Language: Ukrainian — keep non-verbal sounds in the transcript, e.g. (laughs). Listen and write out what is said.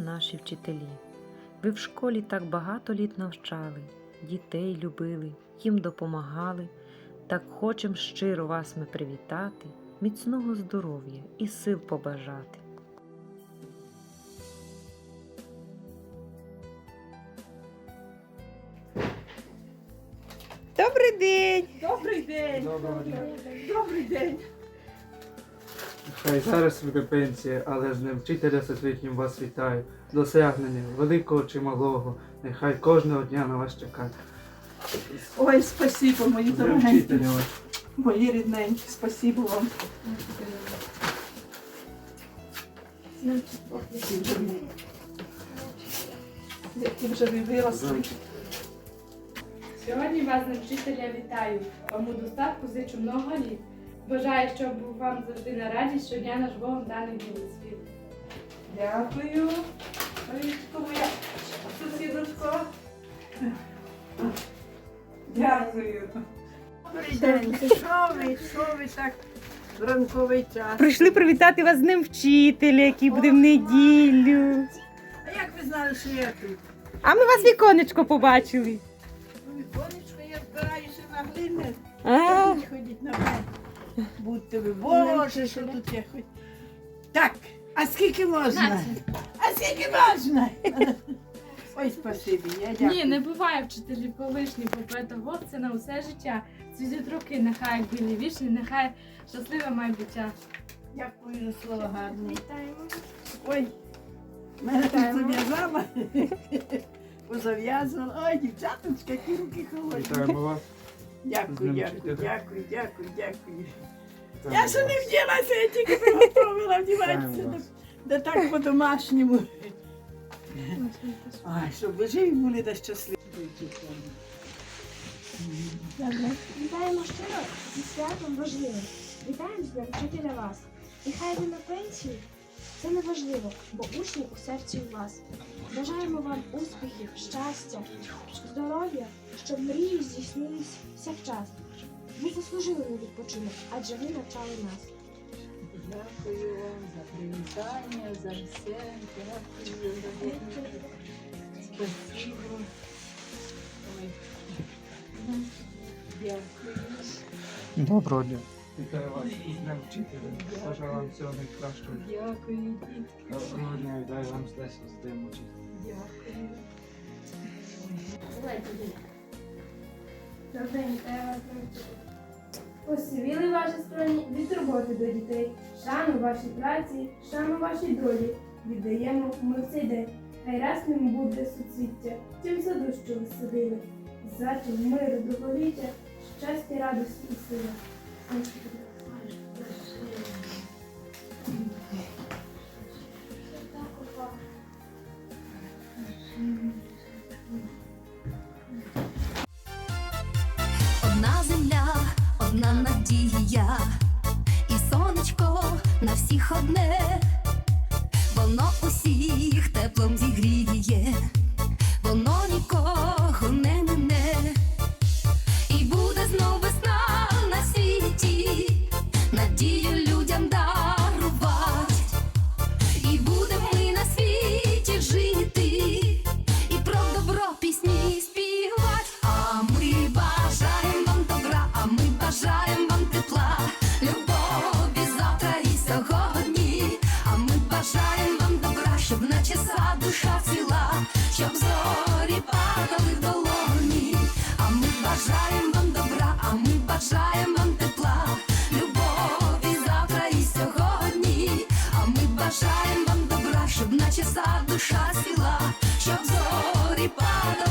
Наші вчителі, ви в школі так багато літ навчали, дітей любили, їм допомагали. Так хочем щиро вас ми привітати, міцного здоров'я і сил побажати. Добрий день! Добрий день! Доброго дня. Добрий день! Хай зараз буде пенсія, але з ним вчителя всесвітнім вас вітаю. Досягнення великого чи малого, нехай кожного дня на вас чекає. Ой, спасибо, мої дорогенькі, мої рідненькі, спасибо вам. Які вже ви виросли. Сьогодні вас на вчителя вітаю. Вам у достатку зичу много літ. Бажаю, щоб був вам завжди на радість, щодня наш Богом даний білий світ. Дякую. Марічко моя сусідочко. Дякую. Добрий день. Що ви, що ви так в ранковий час? Прийшли привітати вас з ним вчителя, який буде в неділю. А як ви знали, що я тут? А ми вас віконечко побачили. Ну, Віконечко, я збираюся на глини. А, Ходіть, ходіть на мене. Будьте ви, Боже, що тут я хоч. Так, а скільки можна? А скільки можна? Ой, спасибі, я дякую. Ні, не буває вчителів колишні, год це на усе життя. Цвітуть роки, нехай білі вічні, нехай щасливе майбуття. Дякую за слово гарне. Вітаємо. Ой, мене тут зав'язала. (laughs) Позав'язувала. Ой, дівчаточка, які руки холодні. Вітаємо вас. Дякую, дякую, дякую, дякую, дякую. Я ще не вділася, я тільки приготувала вдіватися. Вітаємо Да, так по-домашньому. Ай, щоб ви живі були та щасливі. Вітаємо щиро зі святом важливим. Вітаємо з вчителя вас. І хай ви на пенсії. Це не важливо, бо учні у серці у вас. Бажаємо вам успіхів, щастя, здоров'я, щоб мрії здійснились всякчас. Ви заслужили на відпочинок, адже ви навчали нас. Дякую вам за привітання, за все. Дякую. Спасибо. Ой. Дякую. Доброго дня. Вітаю вас з Днем вчителя. Бажаю вам всього найкращого. Дякую, дітки. Доброго дня, вітаю вам з Днем вчителя. Дякую. Добрий день, вітаю вас ваші стороні від турботи до дітей, шану вашій праці, шану вашій долі. Віддаємо ми в цей день. Хай расним буде суцвіття, в тім саду, що ви садили. Затім миру, довголіття, щастя, радості і сили. Одна земля, одна надія, і сонечко на всіх одне, воно усіх теплом зігріє, Бажаєм вам добра, щоб наче душа сіла, щоб зорі падали.